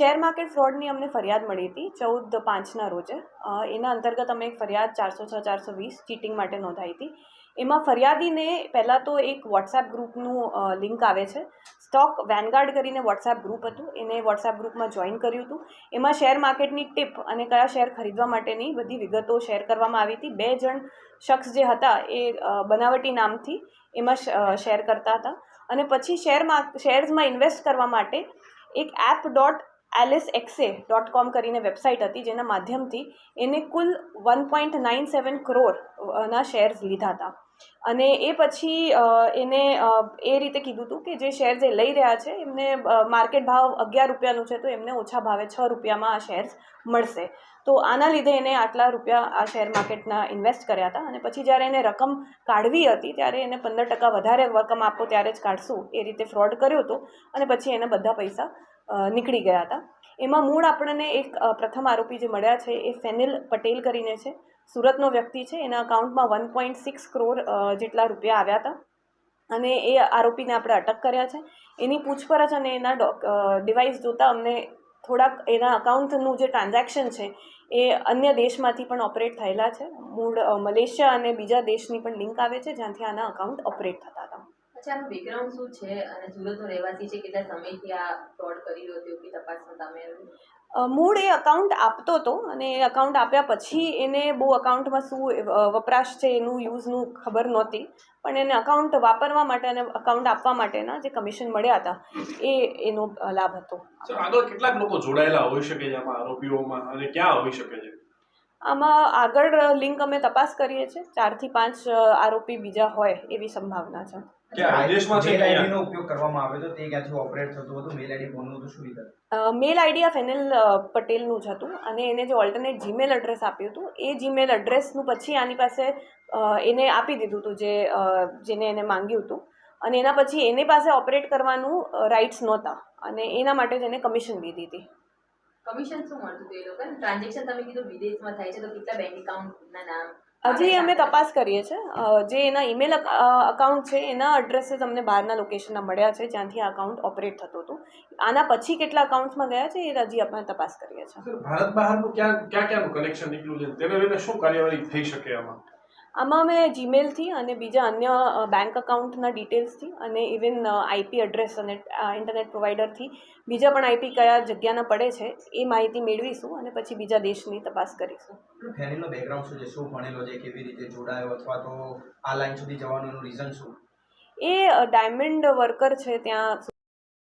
Share market ફ્રોડની અમને ફરિયાદ મળી હતી, ચૌદ પાંચના રોજે. એના અંતર્ગત અમે એક ફરિયાદ ચારસો છ, ચારસો વીસ ચીટિંગ માટે નોંધાઈ હતી. એમાં ફરિયાદીને પહેલાં તો એક વોટ્સએપ ગ્રુપનું લિંક આવે છે. સ્ટોક વેનગાર્ડ કરીને વોટ્સએપ ગ્રુપ હતું. એને વોટ્સએપ ગ્રુપમાં જોઈન કર્યું હતું. એમાં શેર માર્કેટની ટિપ અને કયા શેર ખરીદવા માટેની બધી વિગતો શેર કરવામાં આવી હતી. બે જણ શખ્સ જે હતા એ બનાવટી નામથી એમાં શેર કરતા હતા. અને પછી શેર માર્ક શેર્સમાં ઇન્વેસ્ટ કરવા માટે એક એપ ડોટ એલિસ એક્સે ડોટ કોમ કરીને વેબસાઇટ હતી, જેના માધ્યમથી એને કુલ વન પોઈન્ટ નાઇન સેવન કરોડના શેર્સ લીધા હતા. અને એ પછી એને એ રીતે કીધું હતું કે જે શેર્સ એ લઈ રહ્યા છે, એમને માર્કેટ ભાવ અગિયાર રૂપિયાનું છે, તો એમને ઓછા ભાવે છ રૂપિયામાં આ શેર્સ મળશે. તો આના લીધે એને આટલા રૂપિયા આ શેર માર્કેટના ઇન્વેસ્ટ કર્યા હતા. અને પછી જ્યારે એને રકમ કાઢવી હતી, ત્યારે એને પંદર ટકા વધારે રકમ આપો ત્યારે જ કાઢશું, એ રીતે ફ્રોડ કર્યો હતો. અને પછી એને બધા પૈસા નીકળી ગયા હતા. એમાં મૂળ આપણને એક પ્રથમ આરોપી જે મળ્યા છે એ ફેનિલ પટેલ કરીને છે. સુરતનો વ્યક્તિ છે. એના અકાઉન્ટમાં વન પોઈન્ટ સિક્સ કરોડ જેટલા રૂપિયા આવ્યા હતા. અને એ આરોપીને આપણે અટક કર્યા છે. એની પૂછપરછ અને એના ડિવાઇસ જોતાં અમને થોડાક એના અકાઉન્ટનું જે ટ્રાન્ઝેક્શન છે એ અન્ય દેશમાંથી પણ ઓપરેટ થયેલા છે. મૂળ મલેશિયા અને બીજા દેશની પણ લિંક આવે છે, જ્યાંથી આના અકાઉન્ટ ઓપરેટ થતા હતા. અચ્છા આનું બેકગ્રાઉન્ડ શું છે? અને સુરતનો રહેવાસી છે કેટલા સમયથી આ ફ્રોડ કરી રહ્યો હતો કે તપાસમાં તમે મૂળ એ અકાઉન્ટ આપતો હતો અને એ અકાઉન્ટ આપ્યા પછી એને બહુ અકાઉન્ટમાં શું વપરાશ છે એનું યુઝનું ખબર નહોતી. પણ એને અકાઉન્ટ વાપરવા માટે અને અકાઉન્ટ આપવા માટેના જે કમિશન મળ્યા હતા એ એનો લાભ હતો. આગળ કેટલાક લોકો જોડાયેલા હોઈ શકે છે આમાં આરોપીઓમાં અને ક્યાં હોઈ શકે છે? આમાં આગળ લિંક અમે તપાસ કરીએ છીએ. ચારથી પાંચ આરોપી બીજા હોય એવી સંભાવના છે. મેલ આઈડિયા આઈડી અહીંયા? નો ઉપયોગ કરવામાં આવે તો તે ક્યાંથી ઓપરેટ થતું હતું? મેલ આઈડી ફોનનું તો શું વિગત? અ, મેલ આઈડી આ ફેનિલ અ, પટેલનું જ હતું અને એને જે ઓલ્ટરનેટ જીમેલ એડ્રેસ આપ્યું હતું એ જીમેલ એડ્રેસનું પછી આની પાસે એને આપી દીધું હતું જે જેને એને માંગ્યું હતું. અને એના પછી એની પાસે ઓપરેટ કરવાનું રાઇટ્સ નહોતા અને એના માટે જ એને કમિશન દીધી હતી. કમિશન શું મળતું હતું એ લોકોને ટ્રાન્ઝેક્શન તમે કીધું વિદેશમાં થાય છે તો કેટલા બેંક એકાઉન્ટના નામ? હજી અમે તપાસ કરીએ છીએ જે એના ઈમેલ અકાઉન્ટ છે એના એડ્રેસે અમને બહારના લોકેશનના મળ્યા છે જ્યાંથી આ અકાઉન્ટ ઓપરેટ થતું હતું. આના પછી કેટલા અકાઉન્ટમાં ગયા છે એ હજી આપણે તપાસ કરીએ છીએ. ભારત બહારનું ક્યાં ક્યાં ક્યાંનું કનેક્શન નીકળ્યું છે? તેને લઈને શું કાર્યવાહી થઈ શકે આમાં? આમાં મેં જીમેલથી અને બીજા અન્ય બેંક અકાઉન્ટના ડિટેલ્સથી અને ઇવન આઈપી એડ્રેસ અને ઇન્ટરનેટ પ્રોવાઈડરથી બીજા પણ આઈપી કયા જગ્યાના પડે છે એ માહિતી મેળવીશું અને પછી બીજા દેશની તપાસ કરીશું. ફેનિલનો બેકગ્રાઉન્ડ શું છે? શું ભણેલો છે? કેવી રીતે જોડાયો? અથવા તો આ લાઈન સુધી જવાનું રીઝન શું? એ ડાયમંડ વર્કર છે ત્યાં